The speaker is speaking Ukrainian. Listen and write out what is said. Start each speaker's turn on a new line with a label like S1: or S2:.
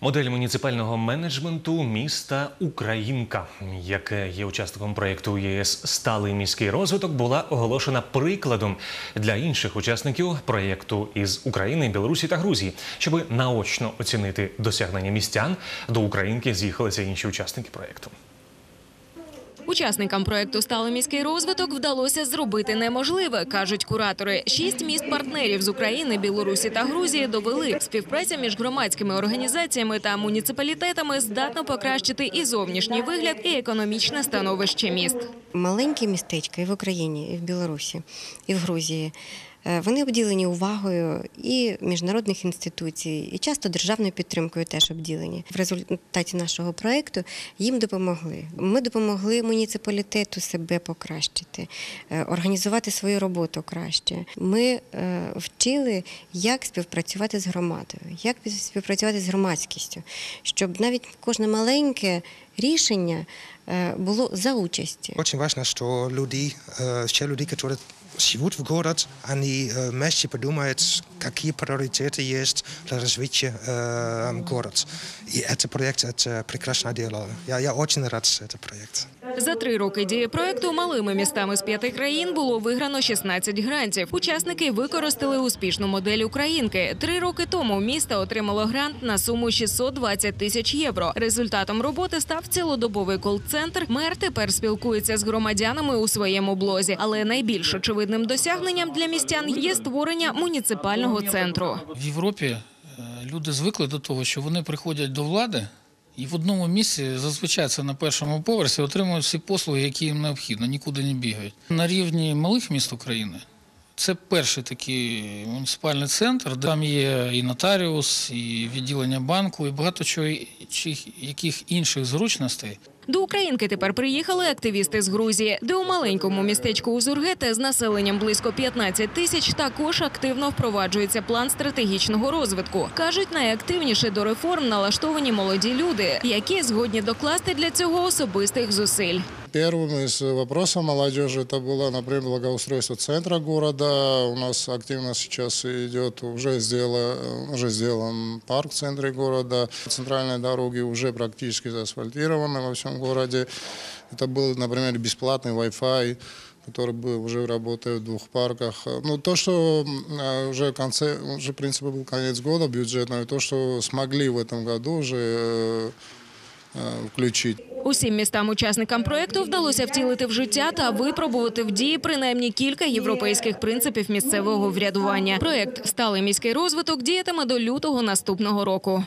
S1: Модель муніципального менеджменту міста Українка, яке є учасником проєкту ЄС Сталий міський розвиток, була оголошена прикладом для інших учасників проєкту із України, Білорусі та Грузії. Щоб наочно оцінити досягнення містян, до Українки з'їхалися інші учасники проєкту.
S2: Учасникам проекту «Сталий міський розвиток вдалося зробити неможливе, кажуть куратори. Шість міст-партнерів з України, Білорусі та Грузії довели співпраця між громадськими організаціями та муніципалітетами здатна покращити і зовнішній вигляд, і економічне становище міст.
S3: Маленькі містечка і в Україні, і в Білорусі, і в Грузії. е, Вони обділені увагою і міжнародних інституцій, і часто державною підтримкою теж обділені. В результаті нашого проекту їм допомогли. Ми допомогли муніципалітету себе покращити, е, організувати свою роботу краще. Ми е, вчили, як співпрацювати з громадою, як співпрацювати з громадськістю, щоб навіть кожне маленьке рішення е, було за участі.
S4: Очень важно, что люди, э, все люди, которые живут в город, они э, вместе подумают, какие приоритеты есть для развития э, города. И этот проект – это прекрасное дело. Я, я очень рад за этот проект.
S2: За три роки дії проекту малими містами з п'яти країн було виграно 16 грантів. Учасники використали успішну модель Українки. Три роки тому місто отримало грант на суму 620 тисяч євро. Результатом роботи став цілодобовий кол-центр. Мер тепер спілкується з громадянами у своєму блозі. Але найбільш очевидним досягненням для містян є створення муніципального центру.
S5: В Європі е, люди звикли до того, що вони приходять до влади і в одному місці, зазвичай це на першому поверсі, отримують всі послуги, які їм необхідно, нікуди не бігають. На рівні малих міст України це перший такий муніципальний центр, де там є і нотаріус, і відділення банку, і багато чого яких інших зручностей.
S2: До Українки тепер приїхали активісти з Грузії, де у маленькому містечку Узургете з населенням близько 15 тисяч також активно впроваджується план стратегічного розвитку. кажуть, найактивніше до реформ налаштовані молоді люди, які згодні докласти для цього особистих зусиль.
S6: Первым из вопросов молодежи это было, например, благоустройство центра города. У нас активно сейчас идет, уже, сдела, уже сделан парк в центре города. Центральные дороги уже практически заасфальтированы во всем городе. Это был, например, бесплатный Wi-Fi который был, уже работает в двух парках. Ну, то, что м, а, уже в конце, уже, в принципе, был конец года бюджетного, и то, что смогли в этом году уже э, э, включить.
S2: Усім містам-учасникам проекту вдалося втілити в життя та випробувати в дії принаймні кілька європейських принципів місцевого врядування. Проект Сталий міський розвиток діятиме до лютого наступного року.